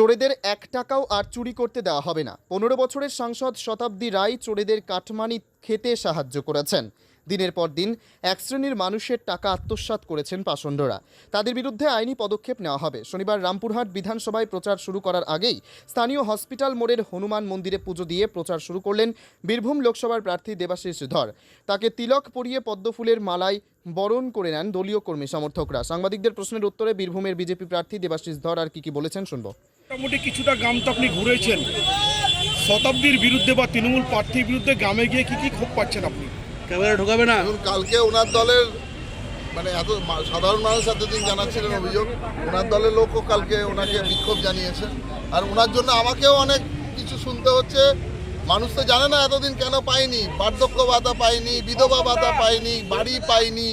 চোরেদের এক টাকাও আর চুরি করতে দেওয়া হবে না। পনেরো বছরের সাংসদ শতাব্দী রায় চোরেদের কাটমানি খেতে সাহায্য করেছেন। দিনের পর দিন এক শ্রেণির মানুষের টাকা আত্মসাৎ করেছেন পাষণ্ডরা। তাদের বিরুদ্ধে আইনি পদক্ষেপ নেওয়া হবে। শনিবার রামপুরহাট বিধানসভায় প্রচার শুরু করার আগেই স্থানীয় হসপিটাল মোড়ের হনুমান মন্দিরে পুজো দিয়ে প্রচার শুরু করলেন বীরভূম লোকসভার প্রার্থী দেবাশিস ধর। তাকে তিলক পরিয়ে পদ্মফুলের মালায় বরণ করে নেন দলীয় কর্মী সমর্থকরা। সাংবাদিকদের প্রশ্নের উত্তরে বীরভূমের বিজেপি প্রার্থী দেবাশিস ধর আর কি কি বলেছেন শুনব। মোটামুটি কিছুটা গ্রাম তো আপনি ঘুরেছেন। শতাব্দীর বিরুদ্ধে বা তৃণমূল প্রার্থীর বিরুদ্ধে গ্রামে গিয়ে কি কি ক্ষোভ পাচ্ছেন আপনি? ক্যামেরা ঢোকাবে না? এখন কালকে ওনার দলের মানে এত সাধারণ মানুষ এতদিন জানাচ্ছিলেন অভিযোগ। ওনার দলের লোকও কালকে ওনাকে বিক্ষোভ জানিয়েছে। আর ওনার জন্য আমাকেও অনেক কিছু শুনতে হচ্ছে। মানুষ তো জানে না এতদিন কেন পায়নি বার্ধক্য ভাতা পায়নি বিধবা ভাতা পায়নি বাড়ি পায়নি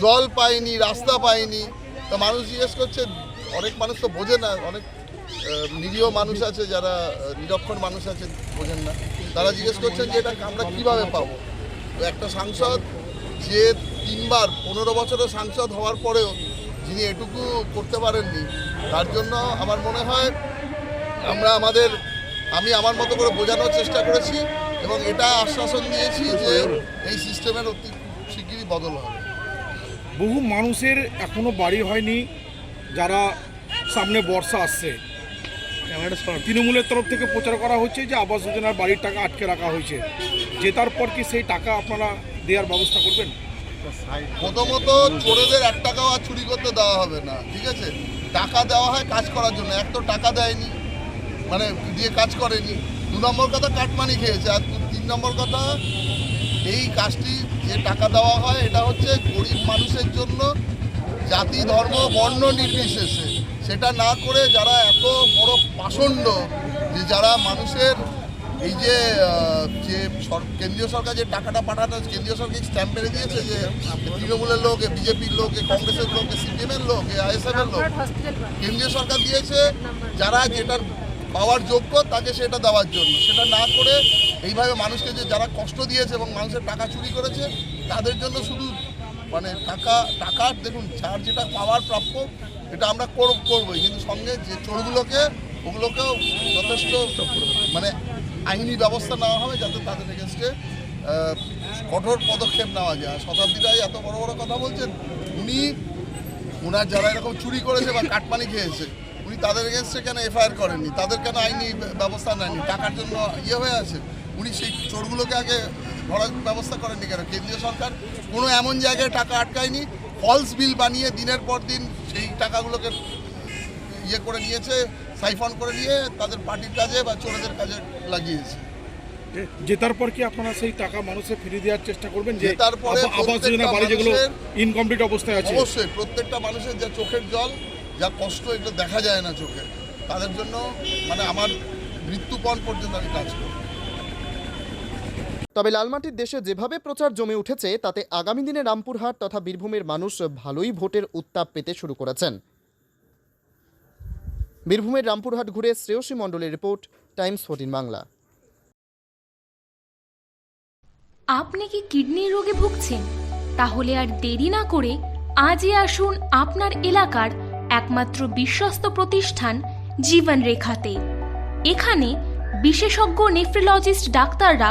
জল পায়নি রাস্তা পায়নি তা মানুষ জিজ্ঞেস করছে অনেক মানুষ তো বোঝে না অনেক নিরীহ মানুষ আছে যারা নিরক্ষণ মানুষ আছে, বোঝেন না। তারা জিজ্ঞেস করছেন যে এটা আমরা কীভাবে পাবো? একটা সাংসদ, যে তিনবার, পনেরো বছরের সাংসদ হওয়ার পরেও যিনি এটুকু করতে পারেননি, তার জন্য আমার মনে হয় আমরা আমাদের, আমি আমার মতো করে বোঝানোর চেষ্টা করেছি এবং এটা আশ্বাসন দিয়েছি যে এই সিস্টেমের অতি শিগগিরই বদল হবে। বহু মানুষের এখনও বাড়ি হয়নি, যারা সামনে বর্ষা আসছে। তৃণমূলের তরফ থেকে প্রচার করা হচ্ছে যে আবাস যোজনার বাড়ির টাকা আটকে রাখা হয়েছে। জেতার পর কি সেই টাকা আপনারা দেওয়ার ব্যবস্থা করবেন? প্রথমত চোরেদের এক টাকাও আর চুরি করতে দেওয়া হবে না, ঠিক আছে? টাকা দেওয়া হয় কাজ করার জন্য, এক তো টাকা দেয়নি মানে দিয়ে কাজ করেনি। দু নম্বর কথা কাটমানি খেয়েছে, আর তিন নম্বর কথা এই কাজটি যে টাকা দেওয়া হয়, এটা হচ্ছে গরিব মানুষের জন্য জাতি, ধর্ম, বর্ণ নির্বিশেষে। সেটা না করে যারা এত বড় পাষণ্ড যে যারা মানুষের এই যে যে কেন্দ্রীয় সরকার যে টাকাটা পাঠানো কেন্দ্রীয় সরকার স্ট্যাম্প মেরে দিয়েছে যে তৃণমূলের লোক এ বিজেপির লোক এ কংগ্রেসের লোক এ সিপিএমের লোক এ আইএসএফ এর লোক কেন্দ্রীয় সরকার দিয়েছে যারা যেটার পাওয়ার যোগ্য তাকে সেটা দেওয়ার জন্য। সেটা না করে এইভাবে মানুষকে যে যারা কষ্ট দিয়েছে এবং মানুষের টাকা চুরি করেছে তাদের জন্য শুধু মানে টাকা টাকার দেখুন যার যেটা পাওয়ার প্রাপ্য এটা আমরা করব করবোই কিন্তু সঙ্গে যে চোরগুলোকে ওগুলোকেও যথেষ্ট মানে আইনি ব্যবস্থা নেওয়া হবে যাতে তাদের এগেনস্টে কঠোর পদক্ষেপ নেওয়া যায়। শতাব্দী রায় এত বড় বড় কথা বলছেন, উনি ওনার যারা এরকম চুরি করেছে বা কাটমানি খেয়েছে, উনি তাদের এগেনস্টে কেন এফআইআর করেননি? তাদের কেন আইনি ব্যবস্থা নেয়নি টাকার জন্য ইয়ে হয়ে আছে? উনি সেই চোরগুলোকে আগে ধরার ব্যবস্থা করেননি কেন? কেন্দ্রীয় সরকার কোনো এমন জায়গায় টাকা আটকায়নি। ফলস বিল বানিয়ে দিনের পর দিন সেই টাকাগুলোকে ইয়ে করে নিয়েছে সাইফন করে নিয়ে তাদের পার্টির কাজে বা চোরেদের কাজে লাগিয়েছে। জেতার পর কি আপনারা সেই টাকা মানুষের ফিরিয়ে দেওয়ার চেষ্টা করবেন যে পরে আবা- আবাস যোজনা বাড়ি যেগুলো ইনকমপ্লিট অবস্থায় আছে? অবশ্যই প্রত্যেকটা মানুষের যা চোখের জল যা কষ্ট এগুলো দেখা যায় না চোখে। তাদের জন্য মানে আমার মৃত্যুপণ পর্যন্ত আমি কাজ করি তবে লালমাটির দেশে যেভাবে প্রচার জমে উঠেছে, তাতে আগামী দিনে রামপুরহাট তথা বীরভূমের মানুষ ভালোই ভোটের উত্তাপ পেতে শুরু করেছেন। বীরভূমের রামপুরহাট ঘুরে শ্রেয়সী মণ্ডলের রিপোর্ট, টাইমস ফোর্টিন বাংলা। আপনি কি কিডনির রোগে ভুগছেন? তাহলে আর দেরি না করে আজই আসুন আপনার এলাকার একমাত্র বিশ্বস্ত প্রতিষ্ঠান জীবন রেখাতে এখানে বিশেষজ্ঞ নেফ্রোলজিস্ট ডাক্তাররা